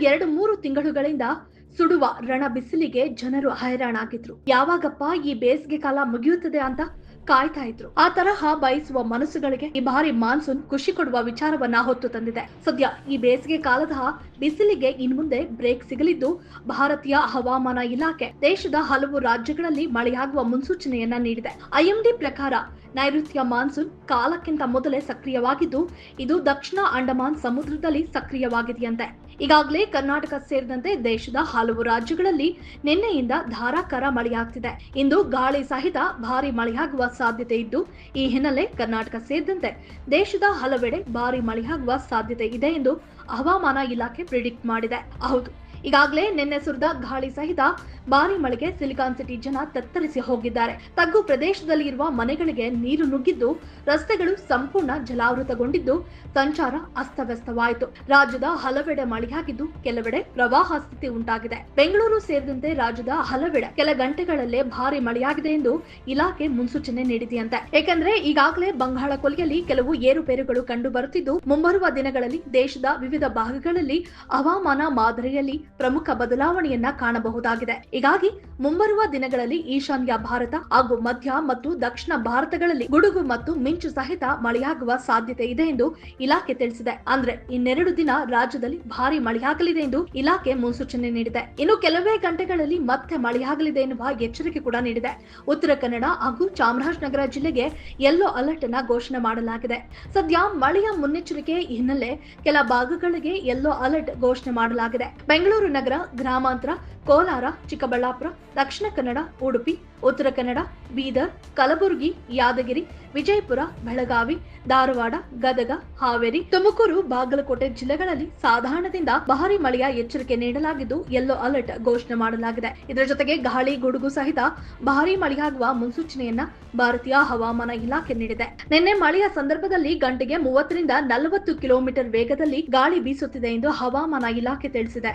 ಎರಡು ಮೂರು ತಿಂಗಳುಗಳಿಂದ ಸುಡುವ ರಣ ಬಿಸಿಲಿಗೆ ಜನರು ಹೈರಾಣಾಗಿದ್ರು. ಯಾವಾಗಪ್ಪ ಈ ಬೇಸಿಗೆ ಕಾಲ ಮುಗಿಯುತ್ತದೆ ಅಂತ ಕಾಯ್ತಾ ಇದ್ರು. ಆ ತರಹ ಬಯಸುವ ಮನಸ್ಸುಗಳಿಗೆ ಈ ಬಾರಿ ಮಾನ್ಸೂನ್ ಖುಷಿ ಕೊಡುವ ವಿಚಾರವನ್ನ ಹೊತ್ತು ತಂದಿದೆ. ಸದ್ಯ ಈ ಬೇಸಿಗೆ ಕಾಲದ ಬಿಸಿಲಿಗೆ ಇನ್ಮುಂದೆ ಬ್ರೇಕ್ ಸಿಗಲಿದ್ದು ಭಾರತೀಯ ಹವಾಮಾನ ಇಲಾಖೆ ದೇಶದ ಹಲವು ರಾಜ್ಯಗಳಲ್ಲಿ ಮಳೆಯಾಗುವ ಮುನ್ಸೂಚನೆಯನ್ನ ನೀಡಿದೆ. ಐಎಂಡಿ ಪ್ರಕಾರ ನೈಋತ್ಯ ಮಾನ್ಸೂನ್ ಕಾಲಕ್ಕಿಂತ ಮೊದಲೇ ಸಕ್ರಿಯವಾಗಿದ್ದು, ಇದು ದಕ್ಷಿಣ ಅಂಡಮಾನ್ ಸಮುದ್ರದಲ್ಲಿ ಸಕ್ರಿಯವಾಗಿದೆಯಂತೆ. ಈಗಾಗಲೇ ಕರ್ನಾಟಕ ಸೇರಿದಂತೆ ದೇಶದ ಹಲವು ರಾಜ್ಯಗಳಲ್ಲಿ ನಿನ್ನೆಯಿಂದ ಧಾರಾಕಾರ ಮಳೆಯಾಗ್ತಿದೆ. ಇಂದು ಗಾಳಿ ಸಹಿತ ಭಾರಿ ಮಳೆಯಾಗುವ ಸಾಧ್ಯತೆ ಇದ್ದು, ಈ ಹಿನ್ನೆಲೆ ಕರ್ನಾಟಕ ಸೇರಿದಂತೆ ದೇಶದ ಹಲವೆಡೆ ಭಾರಿ ಮಳೆಯಾಗುವ ಸಾಧ್ಯತೆ ಇದೆ ಎಂದು ಹವಾಮಾನ ಇಲಾಖೆ ಪ್ರಿಡಿಕ್ಟ್ ಮಾಡಿದೆ. ಹೌದು ಈಗಾಗಲೇ ನಿನ್ನೆ ಸುರಿದ ಗಾಳಿ ಸಹಿತ ಭಾರಿ ಮಳೆಗೆ ಸಿಲಿಕಾನ್ ಸಿಟಿ ಜನ ತತ್ತರಿಸಿ ಹೋಗಿದ್ದಾರೆ. ತಗ್ಗು ಪ್ರದೇಶದಲ್ಲಿ ಇರುವ ಮನೆಗಳಿಗೆ ನೀರು ನುಗ್ಗಿದ್ದು, ರಸ್ತೆಗಳು ಸಂಪೂರ್ಣ ಜಲಾವೃತಗೊಂಡಿದ್ದು, ಸಂಚಾರ ಅಸ್ತವ್ಯಸ್ತವಾಯಿತು. ರಾಜ್ಯದ ಹಲವೆಡೆ ಮಳೆಯಾಗಿದ್ದು, ಕೆಲವೆಡೆ ಪ್ರವಾಹ ಸ್ಥಿತಿ ಉಂಟಾಗಿದೆ. ಬೆಂಗಳೂರು ಸೇರಿದಂತೆ ರಾಜ್ಯದ ಹಲವೆಡೆ ಕೆಲ ಗಂಟೆಗಳಲ್ಲೇ ಭಾರಿ ಮಳೆಯಾಗಿದೆ ಎಂದು ಇಲಾಖೆ ಮುನ್ಸೂಚನೆ ನೀಡಿದೆಯಂತೆ. ಏಕೆಂದರೆ, ಈಗಾಗಲೇ ಬಂಗಾಳ ಕೊಲ್ಲಿಯಲ್ಲಿ ಕೆಲವು ಏರುಪೇರುಗಳು ಕಂಡು ಬರುತ್ತಿದ್ದು ಮುಂಬರುವ ದಿನಗಳಲ್ಲಿ ದೇಶದ ವಿವಿಧ ಭಾಗಗಳಲ್ಲಿ ಹವಾಮಾನ ಮಾದರಿಯಲ್ಲಿ ಪ್ರಮುಖ ಬದಲಾವಣೆಯನ್ನ ಕಾಣಬಹುದಾಗಿದೆ. ಹೀಗಾಗಿ ಮುಂಬರುವ ದಿನಗಳಲ್ಲಿ ಈಶಾನ್ಯ ಭಾರತ ಹಾಗೂ ಮಧ್ಯ ಮತ್ತು ದಕ್ಷಿಣ ಭಾರತಗಳಲ್ಲಿ ಗುಡುಗು ಮತ್ತು ಮಿಂಚು ಸಹಿತ ಮಳೆಯಾಗುವ ಸಾಧ್ಯತೆ ಇದೆ ಎಂದು ಇಲಾಖೆ ತಿಳಿಸಿದೆ. ಅಂದ್ರೆ ಇನ್ನೆರಡು ದಿನ ರಾಜ್ಯದಲ್ಲಿ ಭಾರಿ ಮಳೆಯಾಗಲಿದೆ ಎಂದು ಇಲಾಖೆ ಮುನ್ಸೂಚನೆ ನೀಡಿದೆ. ಇನ್ನು ಕೆಲವೇ ಗಂಟೆಗಳಲ್ಲಿ ಮತ್ತೆ ಮಳೆಯಾಗಲಿದೆ ಎನ್ನುವ ಎಚ್ಚರಿಕೆ ಕೂಡ ನೀಡಿದೆ. ಉತ್ತರ ಕನ್ನಡ ಹಾಗೂ ಚಾಮರಾಜನಗರ ಜಿಲ್ಲೆಗೆ ಯೆಲ್ಲೋ ಅಲರ್ಟ್ ಅನ್ನ ಘೋಷಣೆ ಮಾಡಲಾಗಿದೆ. ಸದ್ಯ ಮಳೆಯ ಮುನ್ನೆಚ್ಚರಿಕೆ ಹಿನ್ನೆಲೆ ಕೆಲ ಭಾಗಗಳಿಗೆ ಯೆಲ್ಲೋ ಅಲರ್ಟ್ ಘೋಷಣೆ ಮಾಡಲಾಗಿದೆ. ಬೆಂಗಳೂರು ನಗರ, ಗ್ರಾಮಾಂತರ, ಕೋಲಾರ, ಚಿಕ್ಕಬಳ್ಳಾಪುರ, ದಕ್ಷಿಣ ಕನ್ನಡ, ಉಡುಪಿ, ಉತ್ತರ ಕನ್ನಡ, ಬೀದರ್, ಕಲಬುರಗಿ, ಯಾದಗಿರಿ, ವಿಜಯಪುರ, ಬೆಳಗಾವಿ, ಧಾರವಾಡ, ಗದಗ, ಹಾವೇರಿ, ತುಮಕೂರು, ಬಾಗಲಕೋಟೆ ಜಿಲ್ಲೆಗಳಲ್ಲಿ ಸಾಧಾರಣದಿಂದ ಭಾರಿ ಮಳೆಯ ಎಚ್ಚರಿಕೆ ನೀಡಲಾಗಿದ್ದು, ಯೆಲ್ಲೋ ಅಲರ್ಟ್ ಘೋಷಣೆ ಮಾಡಲಾಗಿದೆ. ಇದರ ಜೊತೆಗೆ ಗಾಳಿ, ಗುಡುಗು ಸಹಿತ ಭಾರಿ ಮಳೆಯಾಗುವ ಮುನ್ಸೂಚನೆಯನ್ನ ಭಾರತೀಯ ಹವಾಮಾನ ಇಲಾಖೆ ನೀಡಿದೆ. ನಿನ್ನೆ ಮಳೆಯ ಸಂದರ್ಭದಲ್ಲಿ ಗಂಟೆಗೆ ಮೂವತ್ತರಿಂದ ನಲವತ್ತು ಕಿಲೋಮೀಟರ್ ವೇಗದಲ್ಲಿ ಗಾಳಿ ಬೀಸುತ್ತಿದೆ ಎಂದು ಹವಾಮಾನ ಇಲಾಖೆ ತಿಳಿಸಿದೆ.